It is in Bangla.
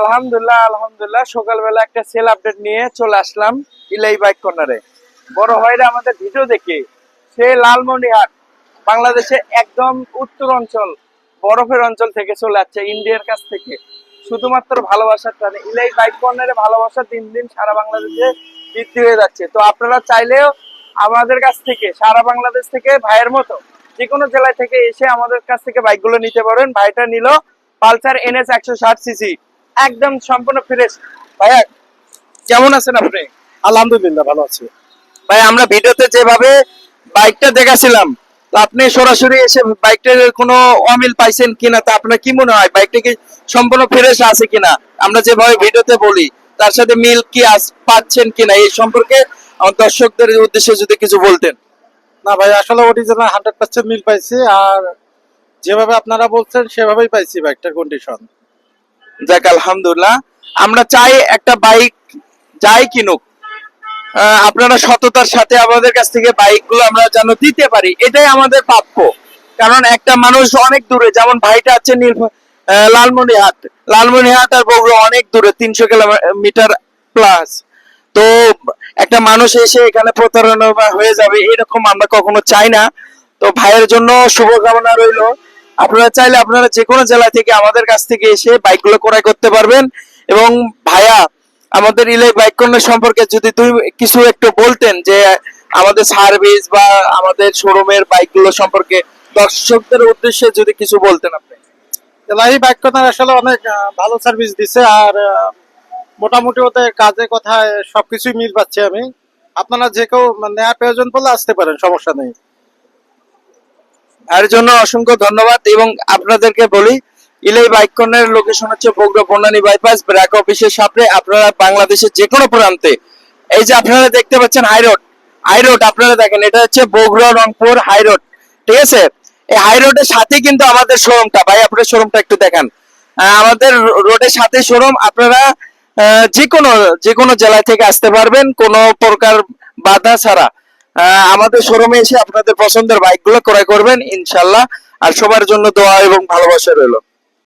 আলহামদুলিল্লাহ আলহামদুলিল্লাহ। সকালবেলা একটা সেল আপডেট নিয়ে চলে আসলাম ইলাই বাইক কর্নারে বড় ভাইরা আমাদের ভিডিও দেখে, সে লালমনিহাট বাংলাদেশে একদম উত্তর অঞ্চল, বরফের অঞ্চল থেকে চলে আসছে, ইন্ডিয়ার কাছ থেকে। শুধুমাত্র ভালোবাসার টানে, ইলাই বাইক কর্নারে ভালোবাসা দিন দিন সারা বাংলাদেশে বৃদ্ধি হয়ে যাচ্ছে। তো আপনারা চাইলেও আমাদের কাছ থেকে, সারা বাংলাদেশ থেকে ভাইয়ের মতো যে কোনো জেলায় থেকে এসে আমাদের কাছ থেকে বাইকগুলো নিতে পারেন। ভাইটা নিল পালসার এনএস একশো ষাট সিসি। একদম সম্পূর্ণ ফ্রেশ ভাইয়া কেমন আছেন আপনি? আলহামদুলিল্লাহ ভালো আছি। ভাই আমরা ভিডিওতে যেভাবে বাইকটা দেখাছিলাম তো আপনি সরাসরি এসে বাইকটার কোনো অমিল পাইছেন কিনা তা আপনার কি মনে হয়? বাইকটা কি সম্পূর্ণ ফ্রেশ আছে কিনা? আমরা যেভাবে ভিডিওতে বলি তার সাথে মিল কি আস- পাচ্ছেন কিনা এই সম্পর্কে আমার দর্শকদের উদ্দেশ্যে যদি কিছু বলতেন। না ভাই আসলে অরিজিনাল হান্ড্রেড পার্সেন্ট মিল পাইছি আর যেভাবে আপনারা বলছেন সেভাবেই পাইছি বাইকটার কন্ডিশন যাক, আলহামদুলিল্লাহ। আমরা চাই একটা বাইক যাই কিনুক। আপনারা সততার সাথে আমাদের কাছ থেকে বাইকগুলো আমরা যেন দিতে পারি, এটাই আমাদের প্রাপ্য। কারণ একটা মানুষ অনেক দূরে, যেমন ভাইটা আছে লালমনিহাট লালমনিহাট আর বগুড়া অনেক দূরে, তিনশো কিলোমিটার প্লাস তো একটা মানুষ এসে এখানে প্রতারণা হয়ে যাবে, এরকম আমরা কখনো চাই না। তো ভাইয়ের জন্য শুভকামনা রইল। আপনারা চাইলে আপনারা যে কোনো জেলা থেকে আমাদের কাছ থেকে এসে বাইকগুলো ক্রয় করতে পারবেন। এবং ভাইয়া, আমাদের ইলাই বাইক কর্নার সম্পর্কে যদি তুই কিছু একটু বলতেন যে আমাদের সার্ভিস বা আমাদের শোরুমের বাইকগুলো সম্পর্কে দর্শকদের উদ্দেশ্যে যদি কিছু বলতেন আপনি। এলাহি বাইক কর্নার আসলে অনেক ভালো সার্ভিস দিছে আর মোটামুটি ওদের কাজে কথায় সবকিছুই মিল পাচ্ছি আমি। আপনারা যে কেউ নেওয়ার প্রয়োজন পড়লে আসতে পারেন, সমস্যা নেই। এর জন্য অসংখ্য ধন্যবাদ এবং আপনাদেরকে বলি, ইলাই বাইক কর্নারের লোকেশন হচ্ছে বগুড়া বনানী বাইপাস ব্র্যাক অফিসের সামনে আপনারা বাংলাদেশের যে কোনো প্রান্তে। এই যে আপনারা দেখতে পাচ্ছেন হাই রোড হাই রোড আপনারা দেখেন, এটা হচ্ছে বগুড়া রংপুর হাই রোড ঠিক আছে? এই হাই রোডের সাথে কিন্তু আমাদের শোরুমটা ভাই, আপনার শোরুমটা একটু দেখান। আমাদের রোডের সাথে শোরুম আপনারা যে কোনো যে কোনো জেলায় থেকে আসতে পারবেন, কোনো প্রকার বাধা ছাড়া। আমাদের শোরুমে এসে আপনাদের পছন্দের বাইকগুলো ক্রয় করবেন, ইনশাল্লাহ। আর সবার জন্য দোয়া এবং ভালোবাসা রইল।